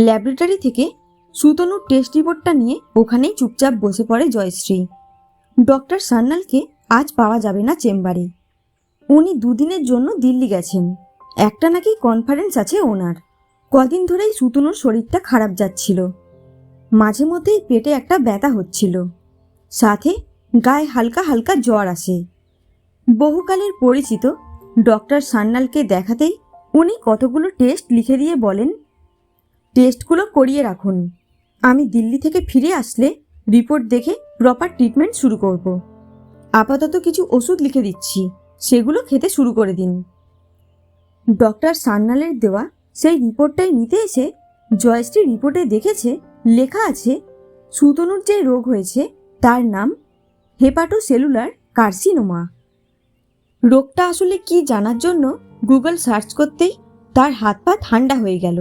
Laboratory থেকে সুতনুর test রিপোর্টটা নিয়ে ওখানেই চুপচাপ বসে পড়ে জয়শ্রী। ডক্টর সান্যালকে আজ পাওয়া যাবে না চেম্বারে। উনি দুদিনের জন্য দিল্লি গেছেন। একটা নাকি কনফারেন্স আছে ওনার। কদিন ধরেই সুতনুর শরীরটা খারাপ যাচ্ছিল। মাঝে মধ্যেই পেটে একটা ব্যথা হচ্ছিল। সাথে গায়ে হালকা হালকা জ্বর আসে। বহুকালের পরিচিত ডক্টর সান্যালকে দেখাতেই উনি কতগুলো টেস্ট লিখে দিয়ে বলেন টেস্টগুলো করিয়ে রাখুন। আমি দিল্লি থেকে ফিরে আসলে রিপোর্ট দেখে প্রপার ট্রিটমেন্ট শুরু করব। আপাতত কিছু ওষুধ লিখে দিচ্ছি, সেগুলো খেতে শুরু করে দিন। ডক্টর সান্যালের দেওয়া সেই রিপোর্টটাই নিতে এসে জয়শ্রী রিপোর্টে দেখেছে, লেখা আছে, সুতনুর যে রোগ হয়েছে, তার নাম হেপাটোসেলুলার কার্সিনোমা রোগটা আসলে কি জানার জন্য গুগল সার্চ করতেই তার হাত পা ঠান্ডা হয়ে গেল।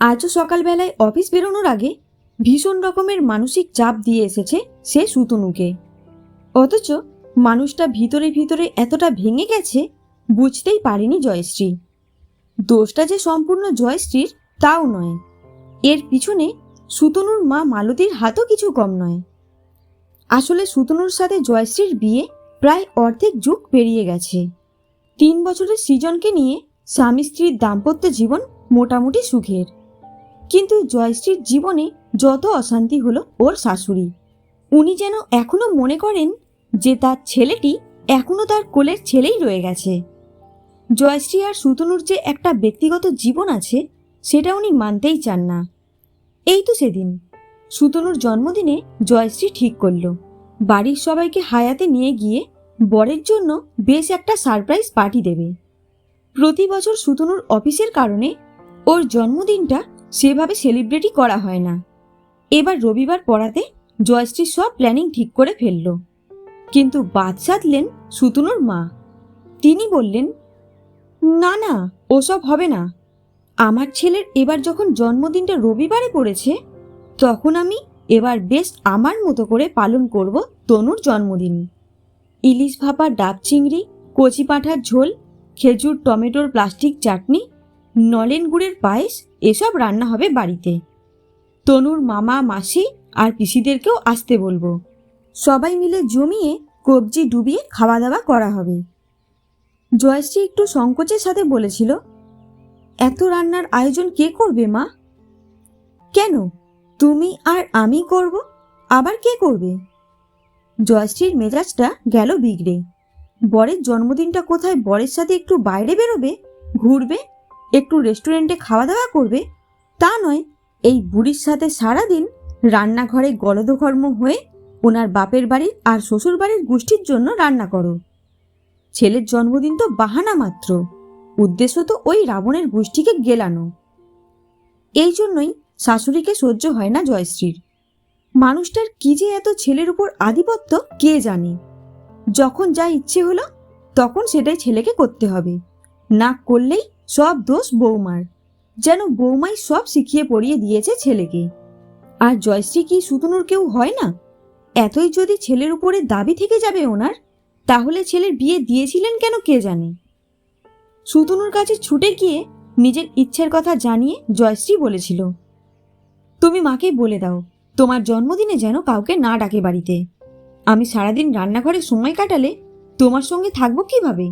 আজও সকালবেলায় অফিস বেরোনোর আগে ভীষণ রকমের মানসিক চাপ দিয়ে এসেছে সে সুতনুকে। অথচ মানুষটা ভিতরে ভিতরে এতটা ভেঙে গেছে, বুঝতেই পারেনি জয়শ্রী। দোষটা যে সম্পূর্ণ জয়শ্রীর, তাও নয়। এর পিছনে সুতনুর মা মালতীর হাতও কিছু কম নয়। আসলে সুতনুর সাথে জয়শ্রীর বিয়ে প্রায় অর্ধেক যুগ পেরিয়ে গেছে। তিন বছরের সৃজনকে নিয়ে স্বামী স্ত্রীর দাম্পত্য জীবন মোটামুটি সুখের। কিন্তু জয়শ্রীর জীবনে যত অশান্তি হলো ওর শাশুড়ি। উনি যেন এখনও মনে করেন যে তার ছেলেটি এখনও তার কোলের ছেলেই রয়ে গেছে। জয়শ্রী আর সুতনুর যে একটা ব্যক্তিগত জীবন আছে, সেটা উনি মানতেই চান না। এই তো সেদিন। সুতনুর জন্মদিনে জয়শ্রী ঠিক করল। বাড়ির সবাইকে হায়াতে নিয়ে গিয়ে বরের জন্য বেশ একটা সারপ্রাইজ পার্টি দেবে। প্রতি বছর সুতনুর অফিসের কারণে ওর জন্মদিনটা সেভাবে সেলিব্রেটই করা হয় না। এবার রবিবার পড়াতে জয়শ্রী সব প্ল্যানিং ঠিক করে ফেলল। কিন্তু বাদ সাধলেন সুতনুর মা। তিনি বললেন, না না, ওসব হবে না। আমার ছেলের এবার যখন জন্মদিনটা রবিবারে পড়েছে, তখন আমি এবার বেশ আমার মতো করে পালন করব তনুর জন্মদিন। ইলিশ ভাপা ডাব চিংড়ি, কচি পাঁঠার ঝোল, খেজুর, টমেটোর প্লাস্টিক চাটনি, নলেন গুড়ের পায়েস এসব রান্না হবে বাড়িতে। তনুর মামা, মাসি আর পিসিদেরকেও আসতে বলব। সবাই মিলে জমিয়ে কবজি ডুবিয়ে খাওয়া দাওয়া করা হবে। জয়শ্রী একটু সংকোচের সাথে বলেছিল, এত রান্নার আয়োজন কে করবে, মা? কেন? তুমি আর আমি করব, আবার কে করবে? জয়শ্রীর মেজাজটা গেল বিগড়ে। বরের জন্মদিনটা কোথায় বরের সাথে একটু বাইরে বেরোবে, ঘুরবে? একটু রেস্টুরেন্টে খাওয়া দাওয়া করবে? তা নয়, এই বুড়ির সাথে সারাদিন রান্নাঘরে গলদঘর্ম হয়ে ওনার বাপের বাড়ির আর শ্বশুর বাড়ির গোষ্ঠীর জন্য রান্না করো। ছেলের জন্মদিন তো বাহানা মাত্র, উদ্দেশ্য তো ওই রাবণের গোষ্ঠীকে গেলানো। এই জন্যই শাশুড়িকে সহ্য হয় না জয়শ্রীর। মানুষটার কি যে এত ছেলের উপর আধিপত্য, কে জানে? যখন যা ইচ্ছে হলো, তখন সেটাই ছেলেকে করতে হবে। না করলেই সব দোষ বৌমার। যেন বৌমাই সব শিখিয়ে পড়িয়ে দিয়েছে ছেলেকে। আর জয়শ্রী কি সুতনুর কেউ হয় না? এতই যদি ছেলের উপরে দাবি থেকে যাবে ওনার, তাহলে ছেলের বিয়ে দিয়েছিলেন কেন কে জানে? সুতনুর কাছে ছুটে গিয়ে নিজের ইচ্ছের কথা জানিয়ে জয়শ্রী বলেছিল, তুমি মাকে বলে দাও, তোমার জন্মদিনে যেন কাউকে না ডাকে বাড়িতে। আমি সারাদিন রান্নাঘরে সময় কাটালে তোমার সঙ্গে থাকব কীভাবে?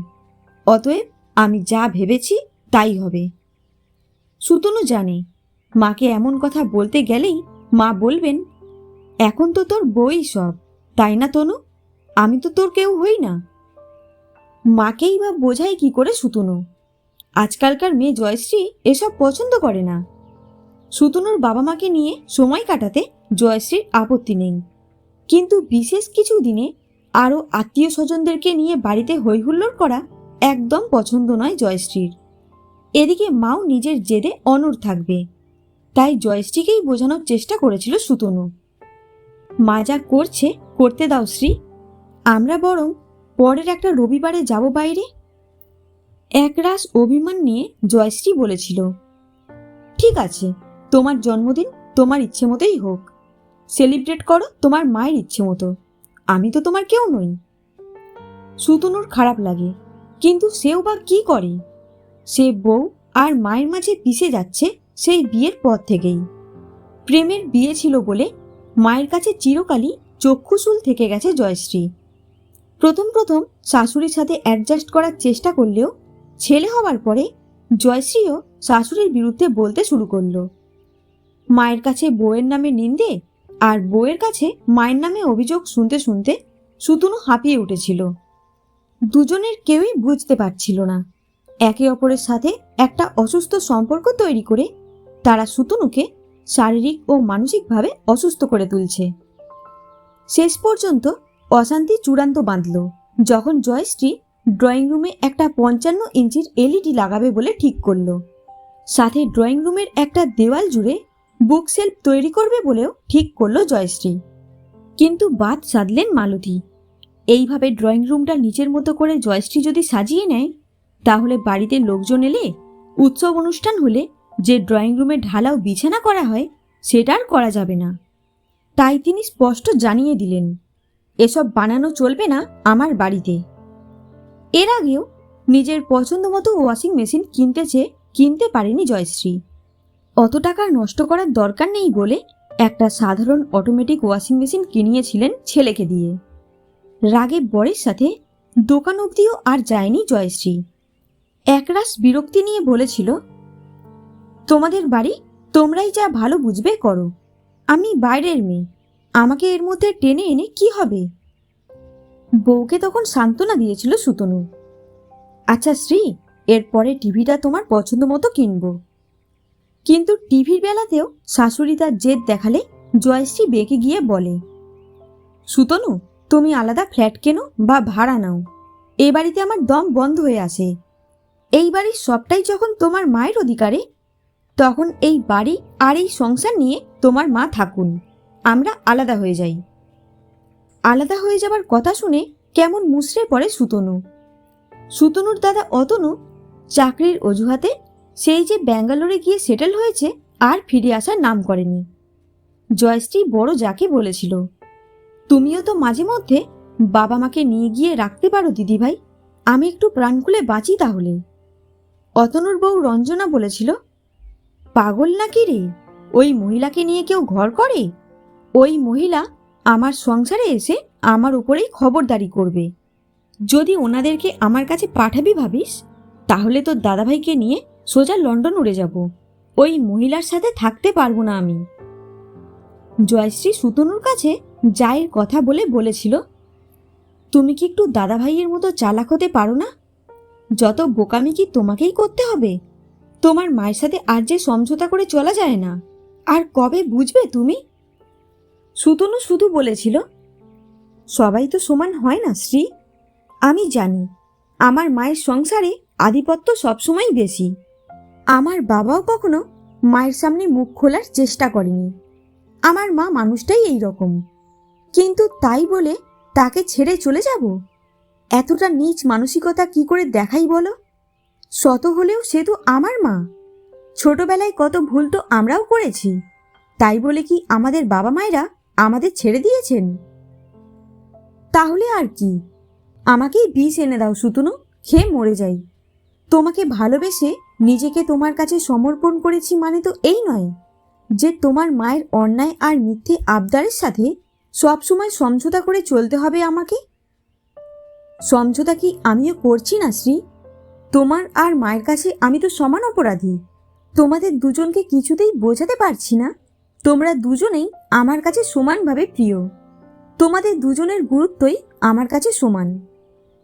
অতএব আমি যা ভেবেছি তাই হবে। সুতনু জানে, মাকে এমন কথা বলতে গেলেই মা বলবেন, এখন তো তোর বই সব, তাই না তনু? আমি তো তোর কেউ হই না। মাকেই বা বোঝাই কি করে সুতনু? আজকালকার মেয়ে জয়শ্রী এসব পছন্দ করে না। সুতনুর বাবা মাকে নিয়ে সময় কাটাতে জয়শ্রীর আপত্তি নেই। কিন্তু বিশেষ কিছু দিনে আরও আত্মীয় স্বজনদেরকে নিয়ে বাড়িতে হৈহুল্লোড় করা একদম পছন্দ নয় জয়শ্রীর। এদিকে মাও নিজের জেদে অনড় থাকবে। তাই জয়শ্রীকেই বোঝানোর চেষ্টা করেছিল সুতনু। মা যা করছে, করতে দাও শ্রী। আমরা বরং পরের একটা রবিবারে যাব বাইরে। একরাশ অভিমান নিয়ে জয়শ্রী বলেছিল, ঠিক আছে, তোমার জন্মদিন তোমার ইচ্ছে মতোই হোক। সেলিব্রেট করো তোমার মায়ের ইচ্ছে মতো। আমি তো তোমার কেউ নই। সুতনুর খারাপ লাগে, কিন্তু সেও বা কি করে? সে বউ আর মায়ের মাঝে পিষে যাচ্ছে সেই বিয়ের পর থেকেই। প্রেমের বিয়ে ছিল বলে মায়ের কাছে চিরকালই চক্ষুশূল থেকে গেছে জয়শ্রী। প্রথম প্রথম শাশুড়ির সাথে অ্যাডজাস্ট করার চেষ্টা করলেও ছেলে হওয়ার পরে জয়শ্রীও শাশুড়ির বিরুদ্ধে বলতে শুরু করল। মায়ের কাছে বউয়ের নামে নিন্দে আর বউয়ের কাছে মায়ের নামে অভিযোগ শুনতে শুনতে সুতুনু হাঁপিয়ে উঠেছিল। দুজনের কেউই বুঝতে পারছিল না। একে অপরের সাথে একটা অসুস্থ সম্পর্ক তৈরি করে তারা সুতনুকে শারীরিক ও মানসিকভাবে অসুস্থ করে তুলছে। শেষ পর্যন্ত অশান্তি চূড়ান্ত বাঁধল, যখন জয়শ্রী ড্রয়িং রুমে একটা পঞ্চান্ন ইঞ্চির এলইডি লাগাবে বলে ঠিক করল। সাথে ড্রয়িং রুমের একটা দেওয়াল জুড়ে বুক সেলফ তৈরি করবে বলেও ঠিক করল জয়শ্রী। কিন্তু বাদ সাধলেন মালতী। এইভাবে ড্রয়িং রুমটা নিজের মতো করে জয়শ্রী যদি সাজিয়ে নেয় তাহলে বাড়িতে লোকজন এলে, উৎসব অনুষ্ঠান হলে যে ড্রয়িং রুমে ঢালাও বিছানা করা হয়, সেটা আর করা যাবে না। তাই তিনি স্পষ্ট জানিয়ে দিলেন, এসব বানানো চলবে না আমার বাড়িতে। এর আগেও নিজের পছন্দ মতো ওয়াশিং মেশিন কিনতে চেয়ে কিনতে পারেনি জয়শ্রী। অত টাকা নষ্ট করার দরকার নেই বলে একটা সাধারণ অটোমেটিক ওয়াশিং মেশিন কিনিয়েছিলেন ছেলেকে দিয়ে। রাগে বরের সাথে দোকান অবধিও আর যায়নি জয়শ্রী। একরাশ বিরক্তি নিয়ে বলেছিল, তোমাদের বাড়ি তোমরাই যা ভালো বুঝবে করো। আমি বাইরের মেয়ে, আমাকে এর মধ্যে টেনে এনে কি হবে? বউকে তখন সান্ত্বনা দিয়েছিল সুতনু আচ্ছা শ্রী এরপরে টিভিটা তোমার পছন্দ মতো কিনব। কিন্তু টিভির বেলাতেও শাশুড়ি তার জেদ দেখালে জয়শ্রী বেঁকে গিয়ে বলে, সুতনু, তুমি আলাদা ফ্ল্যাট কেনো বা ভাড়া নাও। এ বাড়িতে আমার দম বন্ধ হয়ে আসে এই বাড়ির সবটাই যখন তোমার মায়ের অধিকারে, তখন এই বাড়ি আর এই সংসার নিয়ে তোমার মা থাকুন। আমরা আলাদা হয়ে যাই। আলাদা হয়ে যাবার কথা শুনে কেমন মুচড়ে পড়ে সুতনু। সুতনুর দাদা অতনু চাকরির অজুহাতে সেই যে ব্যাঙ্গালোরে গিয়ে সেটেল হয়েছে আর ফিরে আসার নাম করেনি। জয়শ্রী বড় যাকে বলেছিল, তুমিও তো মাঝে মধ্যে বাবা মাকে নিয়ে গিয়ে রাখতে পারো দিদিভাই, আমি একটু প্রাণ খুলে বাঁচি তাহলে। অতনুর বউ রঞ্জনা বলেছিল, পাগল নাকি রে? ওই মহিলাকে নিয়ে কেউ ঘর করে? ওই মহিলা আমার সংসারে এসে আমার উপরেই খবরদারি করবে। যদি ওনাদেরকে আমার কাছে পাঠাবি ভাবিস, তাহলে তোর দাদাভাইকে নিয়ে সোজা লন্ডন উড়ে যাব। ওই মহিলার সাথে থাকতে পারব না আমি। জয়শ্রী সুতনুর কাছে জায়ের কথা বলে বলেছিল, তুমি কি একটু দাদাভাইয়ের মতো চালাক হতে পারো না? যত বোকামি কি তোমাকেই করতে হবে? তোমার মায়ের সাথে আর যে সমঝোতা করে চলা যায় না। আর কবে বুঝবে তুমি? সুতনু শুধু বলেছিল, সবাই তো সমান হয় না শ্রী আমি জানি, আমার মায়ের সংসারে আধিপত্য সবসময় বেশি। আমার বাবাও কখনো মায়ের সামনে মুখ খোলার চেষ্টা করেনি। আমার মা মানুষটাই এই রকম। কিন্তু তাই বলে তাকে ছেড়ে চলে যাব? এতটা নীচ মানসিকতা কি করে দেখাই বলো? শত হলেও সে তো আমার মা। ছোটবেলায় কত ভুল তো আমরাও করেছি। তাই বলে কি আমাদের বাবা মায়েরা আমাদের ছেড়ে দিয়েছেন? তাহলে আর কি? আমাকেই বিষ এনে দাও সুতনু, খেয়ে মরে যাই। তোমাকে ভালোবেসে নিজেকে তোমার কাছে সমর্পণ করেছি মানে তো এই নয় যে তোমার মায়ের অন্যায় আর মিথ্যে আবদারের সাথে সবসময় সমঝোতা করে চলতে হবে আমাকে। সমঝোতা কি আমিও করছি না, শ্রী? তোমার আর মায়ের কাছে আমি তো সমান অপরাধী। তোমাদের দুজনকে কিছুতেই বোঝাতে পারছি না। তোমরা দুজনেই আমার কাছে সমানভাবে প্রিয়। তোমাদের দুজনের গুরুত্বই আমার কাছে সমান।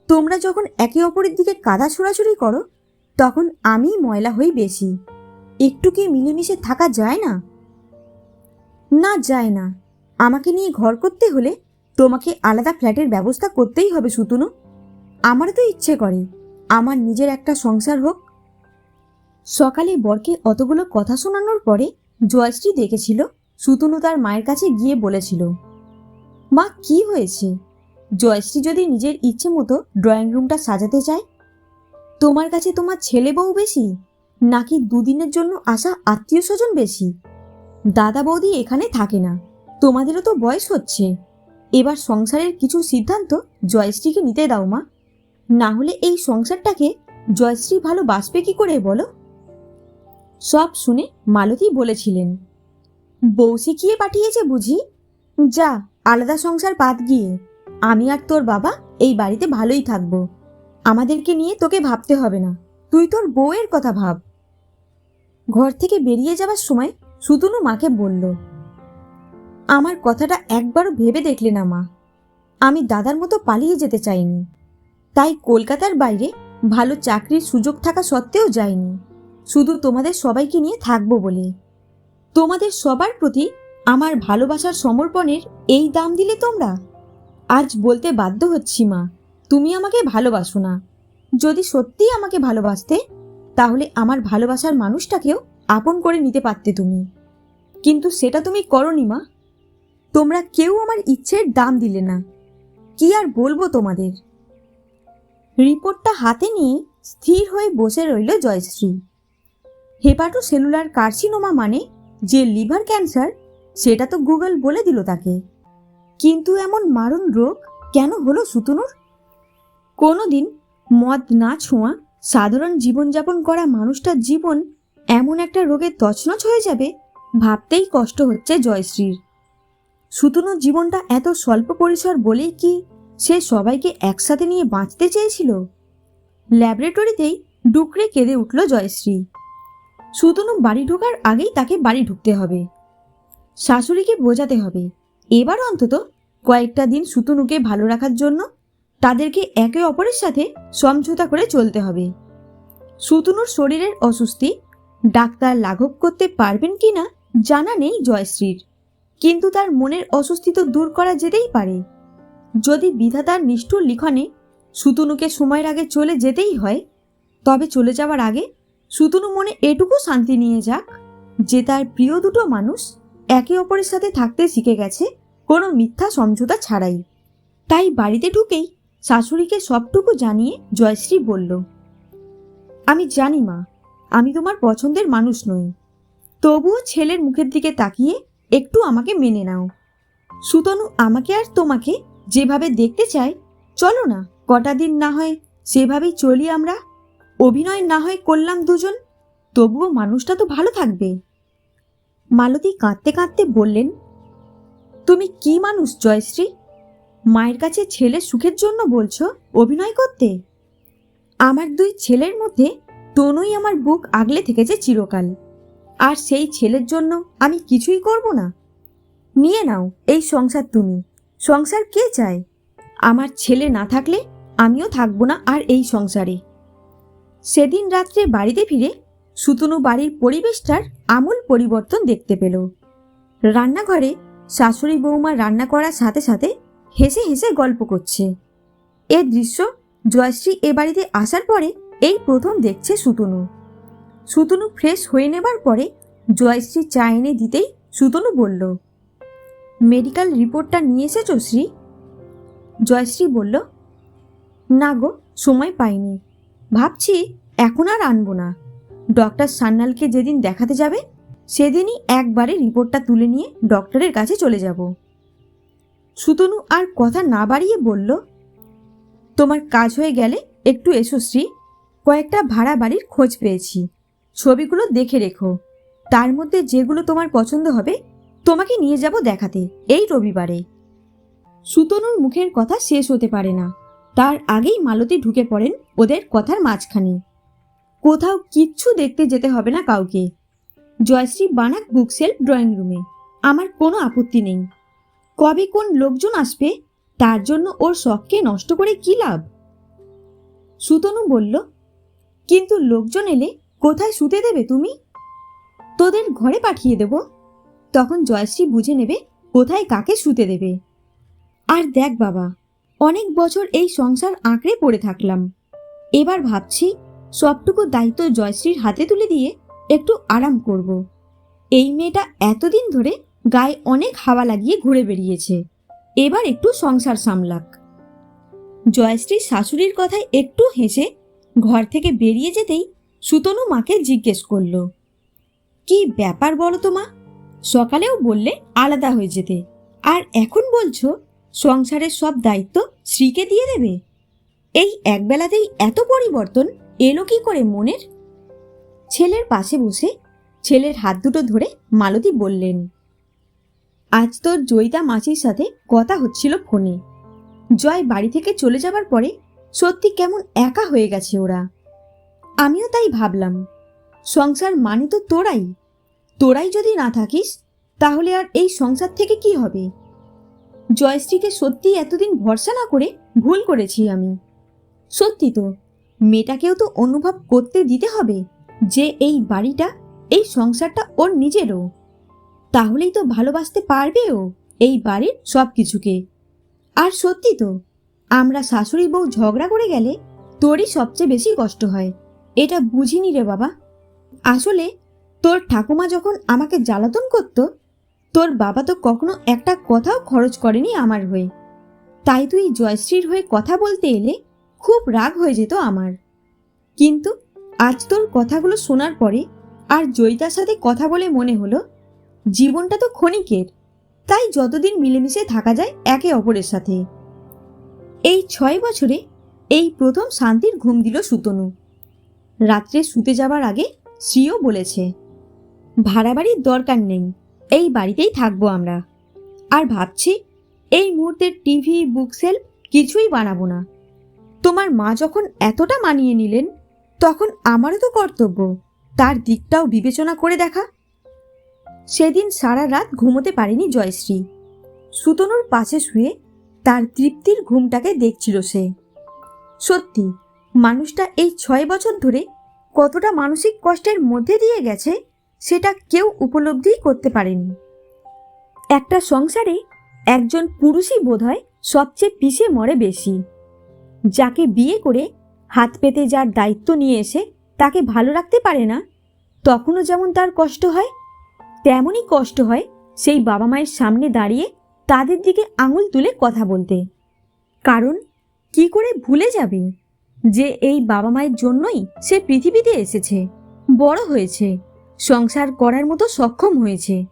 তোমরা যখন একে অপরের দিকে কাদা ছোড়াছুড়ি করো, তখন আমি ময়লা হই বেশি। একটু কি মিলেমিশে থাকা যায় না? না যায় না। আমাকে নিয়ে ঘর করতে হলে তোমাকে আলাদা ফ্ল্যাটের ব্যবস্থা করতেই হবে, সুতুনু। আমারও তো ইচ্ছে করে। আমার নিজের একটা সংসার হোক। সকালে বরকে অতগুলো কথা শোনানোর পরে জয়শ্রী দেখেছিল, সুতনু তার মায়ের কাছে গিয়ে বলেছিল, মা, কি হয়েছে? জয়শ্রী যদি নিজের ইচ্ছে মতো ড্রয়িং রুমটা সাজাতে চায়? তোমার কাছে তোমার ছেলে বউ বেশি? নাকি দুদিনের জন্য আসা আত্মীয় স্বজন বেশি? দাদা বৌদি এখানে থাকে না, তোমাদেরও তো বয়স হচ্ছে। এবার সংসারের কিছু সিদ্ধান্ত জয়শ্রীকে নিতে দাও মা। না হলে এই সংসারটাকে জয়শ্রী ভালো বাঁচবে কি করে বলো? সব শুনে মালতী বলেছিলেন, বউ শিখিয়ে পাঠিয়েছে বুঝি? যা, আলাদা সংসার পাত গিয়ে। আমি আর তোর বাবা এই বাড়িতে ভালোই থাকব। আমাদেরকে নিয়ে তোকে ভাবতে হবে না। তুই তোর বউয়ের কথা ভাব। ঘর থেকে বেরিয়ে যাবার সময় সুতুনু মাকে বলল, আমার কথাটা একবারও ভেবে দেখলে না মা। আমি দাদার মতো পালিয়ে যেতে চাইনি। তাই কলকাতার বাইরে ভালো চাকরির সুযোগ থাকা সত্ত্বেও যাইনি। শুধু তোমাদের সবাইকে নিয়ে থাকব বলে তোমাদের সবার প্রতি আমার ভালোবাসার সমর্পণের এই দাম দিলে তোমরা? আজ বলতে বাধ্য হচ্ছি মা, তুমি আমাকে ভালোবাসো না। যদি সত্যিই আমাকে ভালোবাসতে, তাহলে আমার ভালোবাসার মানুষটাকেও আপন করে নিতে পারতে তুমি। কিন্তু সেটা তুমি করনি মা। তোমরা কেউ আমার ইচ্ছের দাম দিলে না। কি আর বলব তোমাদের? রিপোর্টটা হাতে নিয়ে স্থির হয়ে বসে রইল জয়শ্রী। হেপাটো সেলুলার কার্সিনোমা মানে যে লিভার ক্যান্সার, সেটা তো গুগল বলে দিল তাকে। কিন্তু এমন মারণ রোগ কেন হলো সুতনুর? কোনোদিন মদ না ছোঁয়া, সাধারণ জীবনযাপন করা মানুষটার জীবন এমন একটা রোগে তছনছ হয়ে যাবে ভাবতেই কষ্ট হচ্ছে জয়শ্রীর। সুতনুর জীবনটা এত স্বল্প পরিসর বলেই কি সে সবাইকে একসাথে নিয়ে বাঁচতে চেয়েছিল। ল্যাবরেটরিতেই ডুকরে কেঁদে উঠল জয়শ্রী। সুতনু বাড়ি ঢোকার আগেই তাকে বাড়ি ঢুকতে হবে। শাশুড়িকে বোঝাতে হবে, এবার অন্তত কয়েকটা দিন সুতনুকে ভালো রাখার জন্য তাদেরকে একে অপরের সাথে সমঝোতা করে চলতে হবে। সুতনুর শরীরের অসুস্থি ডাক্তার লাঘব করতে পারবেন কি না জানা নেই জয়শ্রীর, কিন্তু তার মনের অস্বস্তি তো দূর করা যেতেই পারে। যদি বিধাতার নিষ্ঠুর লিখনে সুতনুকে সময়ের আগে চলে যেতেই হয়, তবে চলে যাওয়ার আগে সুতনু মনে এটুকু শান্তি নিয়ে যাক যে তার প্রিয় দুটো মানুষ একে অপরের সাথে থাকতে শিখে গেছে কোনো মিথ্যা সমঝোতা ছাড়াই। তাই বাড়িতে ঢুকেই শাশুড়িকে সবটুকু জানিয়ে জয়শ্রী বলল, আমি জানি মা, আমি তোমার পছন্দের মানুষ নই। তবুও ছেলের মুখের দিকে তাকিয়ে একটু আমাকে মেনে নাও। সুতনু আমাকে আর তোমাকে যেভাবে দেখতে চাই, চলো না, কটা দিন না হয় সেভাবেই চলি আমরা। অভিনয় না হয় করলাম দুজন, তবুও মানুষটা তো ভালো থাকবে। মালতী কাঁদতে কাঁদতে বললেন, তুমি কি মানুষ, জয়শ্রী? মায়ের কাছে ছেলে সুখের জন্য বলছো, অভিনয় করতে? আমার দুই ছেলের মধ্যে তনুই আমার বুক আগলে থেকেছে চিরকাল। আর সেই ছেলের জন্য আমি কিছুই করব না। নিয়ে নাও, এই সংসার তুমি। সংসার কে চায়? আমার ছেলে না থাকলে আমিও থাকব না আর এই সংসারে। সেদিন রাত্রে বাড়িতে ফিরে সুতনু বাড়ির পরিবেশটার আমূল পরিবর্তন দেখতে পেল। রান্নাঘরে শাশুড়ি বৌমা রান্না করার সাথে সাথে হেসে হেসে গল্প করছে। এ দৃশ্য জয়শ্রী এ বাড়িতে আসার পরে এই প্রথম দেখছে সুতনু। সুতনু ফ্রেশ হয়ে নেবার পরে জয়শ্রী চা এনে দিতেই সুতনু বলল মেডিকেল রিপোর্টটা নিয়ে এসেছ, শ্রী? জয়শ্রী বলল, না গো, সময় পাইনি। ভাবছি এখন আর আনব না। ডক্টর সান্যালকে যেদিন দেখাতে যাবে, সেদিনই একবারে রিপোর্টটা তুলে নিয়ে ডক্টরের কাছে চলে যাব। সুতনু আর কথা না বাড়িয়ে বলল, তোমার কাজ হয়ে গেলে একটু এসো, শ্রী। কয়েকটা ভাড়া বাড়ির খোঁজ পেয়েছি। ছবিগুলো দেখে রেখো। তার মধ্যে যেগুলো তোমার পছন্দ হবে তোমাকে নিয়ে যাব দেখাতে, এই রবিবারে। সুতনুর মুখের কথা শেষ হতে পারে না। তার আগেই মালতী ঢুকে পড়েন ওদের কথার মাঝখানে। কোথাও কিচ্ছু দেখতে যেতে হবে না কাউকে। জয়শ্রী বানাক বুকসেলফ ড্রয়িং রুমে। আমার কোনো আপত্তি নেই। কবে কোন লোকজন আসবে, তার জন্য ওর শখকে নষ্ট করে কি লাভ? সুতনু বলল, কিন্তু লোকজন এলে কোথায় শুতে দেবে তুমি? তোদের ঘরে পাঠিয়ে দেব। তখন জয়শ্রী বুঝে নেবে কোথায় কাকে শুতে দেবে। আর দেখ বাবা, অনেক বছর এই সংসার আঁকড়ে পড়ে থাকলাম। এবার ভাবছি সবটুকু দায়িত্ব জয়শ্রীর হাতে তুলে দিয়ে একটু আরাম করব। এই মেয়েটা এতদিন ধরে গায়ে অনেক হাওয়া লাগিয়ে ঘুরে বেরিয়েছে এবার একটু সংসার সামলাক। জয়শ্রী শাশুড়ির কথায় একটু হেসে ঘর থেকে বেরিয়ে যেতেই সুতনু মাকে জিজ্ঞেস করল, কি ব্যাপার বলো তো মা? সকালেও বললে আলাদা হয়ে যেতে। আর এখন বলছো, সংসারের সব দায়িত্ব শ্রীকে দিয়ে দেবে? এই একবেলাতেই এত পরিবর্তন এলো কি করে মনের? ছেলের পাশে বসে ছেলের হাত দুটো ধরে মালতী বললেন, আজ তোর জয়িতা মাসির সাথে কথা হচ্ছিল ফোনে। জয় বাড়ি থেকে চলে যাবার পরে সত্যি কেমন একা হয়ে গেছে ওরা। আমিও তাই ভাবলাম, সংসার মানে তো তোরাই। তোরাই যদি না থাকিস, তাহলে আর এই সংসার থেকে কি হবে? জয়শ্রীকে সত্যি এতদিন ভরসা না করে ভুল করেছি আমি। সত্যি তো, মেয়েটাকেও তো অনুভব করতে দিতে হবে যে এই বাড়িটা, এই সংসারটা ওর নিজেরও। তাহলেই তো ভালোবাসতে পারবে ও এই বাড়ির সব কিছুকে আর সত্যি তো, আমরা শাশুড়ি বউ ঝগড়া করে গেলে তোরই সবচেয়ে বেশি কষ্ট হয়, এটা বুঝিনি রে বাবা। আসলে তোর ঠাকুমা যখন আমাকে জ্বালাতন করত, তোর বাবা তো কখনো একটা কথাও খরচ করেনি আমার হয়ে। তাই তুই জয়শ্রীর হয়ে কথা বলতে এলে খুব রাগ হয়ে যেত আমার। কিন্তু আজ তোর কথাগুলো শোনার পরে আর জয়িতার সাথে কথা বলে মনে হলো, জীবনটা তো ক্ষণিকের, তাই যতদিন মিলেমিশে থাকা যায় একে অপরের সাথে। এই ছয় বছরে এই প্রথম শান্তির ঘুম দিল সুতনু। রাত্রে শুতে যাবার আগে শ্রীও বলেছে ভাড়া বাড়ির দরকার নেই, এই বাড়িতেই থাকব আমরা। আর ভাবছি, এই মুহূর্তে টিভি, বুকসেল কিছুই বানাবো না। তোমার মা যখন এতটা মানিয়ে নিলেন, তখন আমারও তো কর্তব্য, তার দিকটাও বিবেচনা করে দেখা। সেদিন সারা রাত ঘুমোতে পারেনি জয়শ্রী। সুতনুর পাশে শুয়ে তার তৃপ্তির ঘুমটাকে দেখছিল সে। সত্যি, মানুষটা এই ছয় বছর ধরে কতটা মানসিক কষ্টের মধ্যে দিয়ে গেছে সেটা কেউ উপলব্ধিই করতে পারেনি। একটা সংসারে একজন পুরুষই বোধহয় সবচেয়ে পিছিয়ে মরে বেশি। যাকে বিয়ে করে হাত পেতে যার দায়িত্ব নিয়ে এসে তাকে ভালো রাখতে পারে না, তখনও যেমন তার কষ্ট হয়, তেমনই কষ্ট হয় সেই বাবা মায়ের সামনে দাঁড়িয়ে তাদের দিকে আঙুল তুলে কথা বলতে। কারণ কি করে ভুলে যাবে যে এই বাবা মায়ের জন্যই সে পৃথিবীতে এসেছে, বড় হয়েছে। সংসার করার মতো সক্ষম হয়েছে।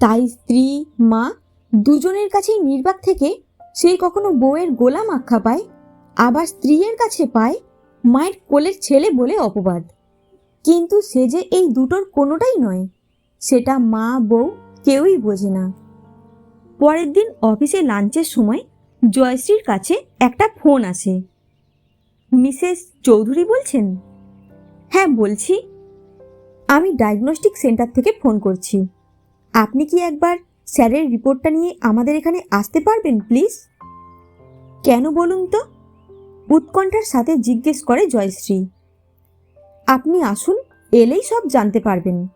তাই স্ত্রী, মা দুজনের কাছেই নির্বাক থেকে সে কখনো বউয়ের গোলাম আখ্যা পায়, আবার স্ত্রীর কাছে পায় মায়ের কোলের ছেলে বলে অপবাদ। কিন্তু সে যে এই দুটোর কোনোটাই নয়, সেটা মা, বউ কেউই বোঝে না। পরের দিন অফিসে লাঞ্চের সময় জয়শ্রীর কাছে একটা ফোন আসে। মিসেস চৌধুরী বলছেন? হ্যাঁ বলছি। আমি ডায়াগনস্টিক সেন্টার থেকে ফোন করছি। আপনি কি একবার স্যারের রিপোর্টটা নিয়ে আমাদের এখানে আসতে পারবেন প্লিজ কেন বলুন তো? উৎকণ্ঠার সাথে জিজ্ঞেস করে জয়শ্রী। আপনি আসুন, এলেই সব জানতে পারবেন।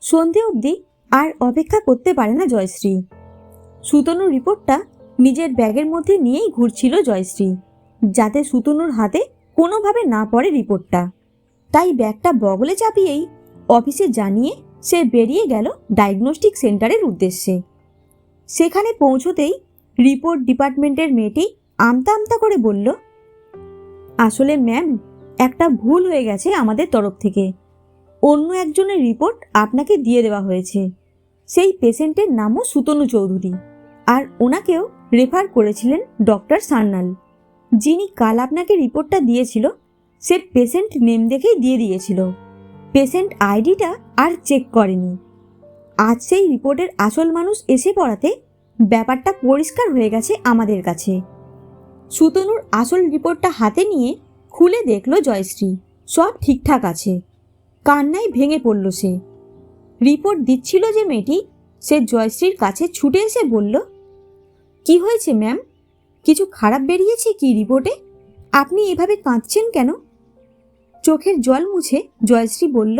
সন্ধে অবধি আর অপেক্ষা করতে পারে না জয়শ্রী। সুতনুর রিপোর্টটা নিজের ব্যাগের মধ্যে নিয়েই ঘুরছিল জয়শ্রী, যাতে সুতনুর হাতে কোনোভাবে না পড়ে রিপোর্টটা। তাই ব্যাগটা বগলে চাপিয়েই অফিসে জানিয়ে সে বেরিয়ে গেল ডায়াগনস্টিক সেন্টারের উদ্দেশ্যে। সেখানে পৌঁছতেই রিপোর্ট ডিপার্টমেন্টের মেয়েটি আমতা আমতা করে বলল, আসলে ম্যাম একটা ভুল হয়ে গেছে আমাদের তরফ থেকে। অন্য একজনের রিপোর্ট আপনাকে দিয়ে দেওয়া হয়েছে। সেই পেশেন্টের নামও সুতনু চৌধুরী। আর ওনাকেও রেফার করেছিলেন ডক্টর সান্নাল যিনি কাল আপনাকে রিপোর্টটা দিয়েছিল সে পেশেন্ট নেম দেখেই দিয়ে দিয়েছিল। পেশেন্ট আইডিটা আর চেক করেনি। আজ সেই রিপোর্টের আসল মানুষ এসে পড়াতে ব্যাপারটা পরিষ্কার হয়ে গেছে আমাদের কাছে। সুতনুর আসল রিপোর্টটা হাতে নিয়ে খুলে দেখল জয়শ্রী। সব ঠিকঠাক আছে। কান্নায় ভেঙে পড়ল সে। রিপোর্ট দিচ্ছিল যে মেয়েটি সে জয়শ্রীর কাছে ছুটে এসে বলল, কি হয়েছে ম্যাম? কিছু খারাপ বেরিয়েছে কি রিপোর্টে? আপনি এভাবে কাঁদছেন কেন? চোখের জল মুছে জয়শ্রী বলল,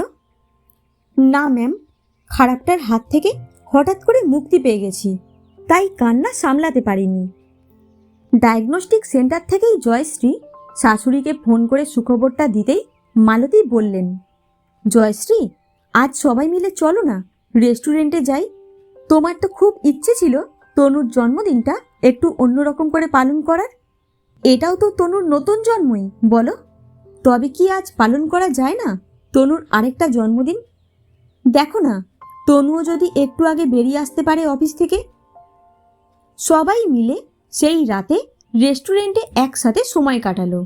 না, ম্যাম, খারাপটার হাত থেকে হঠাৎ করে মুক্তি পেয়ে গেছি। তাই কান্না সামলাতে পারিনি। ডায়াগনস্টিক সেন্টার থেকেই জয়শ্রী শাশুড়িকে ফোন করে সুখবরটা দিতেই মালতী বললেন, জয়শ্রী, আজ সবাই মিলে চলো না, রেস্টুরেন্টে যাই। তোমার তো খুব ইচ্ছে ছিল তনুর জন্মদিনটা একটু অন্যরকম করে পালন করার। এটাও তো তনুর নতুন জন্মই, বলো। তবে কি আজ পালন করা যায় না? তনুর আরেকটা জন্মদিন? দেখো না, তনুও যদি একটু আগে বেরিয়ে আসতে পারে অফিস থেকে। সবাই মিলে সেই রাতে রেস্টুরেন্টে একসাথে সময় কাটালো।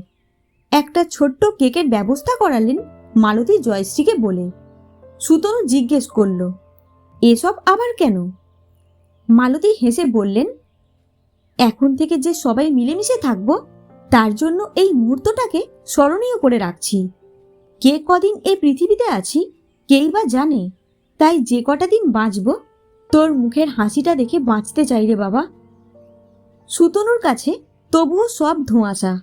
একটা ছোট্ট কেকের ব্যবস্থা করালেন মালতী জয়শ্রীকে বলে। সুতনু জিজ্ঞেস করল, এসব আবার কেন? মালতী হেসে বললেন, এখন থেকে যে সবাই মিলেমিশে থাকব তার জন্য এই মুহূর্তটাকে স্মরণীয় করে রাখছি। কে কদিন এই পৃথিবীতে আছি, কেই বা জানে? তাই যে কটা দিন বাঁচব, তোর মুখের হাসিটা দেখে বাঁচতে চাই রে বাবা। সুতনুর কাছে তবুও সব ধোঁয়াশা।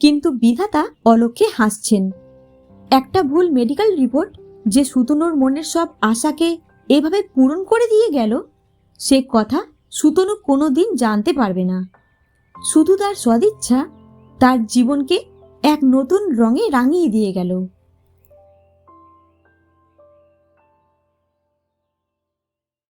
কিন্তু বিধাতা অলক্ষে হাসছেন। একটা ভুল মেডিকেল রিপোর্ট যে সুতনুর মনের সব আশাকে এভাবে পূরণ করে দিয়ে গেল, সে কথা সুতনু কোনো দিন জানতে পারবে না। শুধু তার সদিচ্ছা তার জীবনকে এক নতুন রঙে রাঙিয়ে দিয়ে গেল।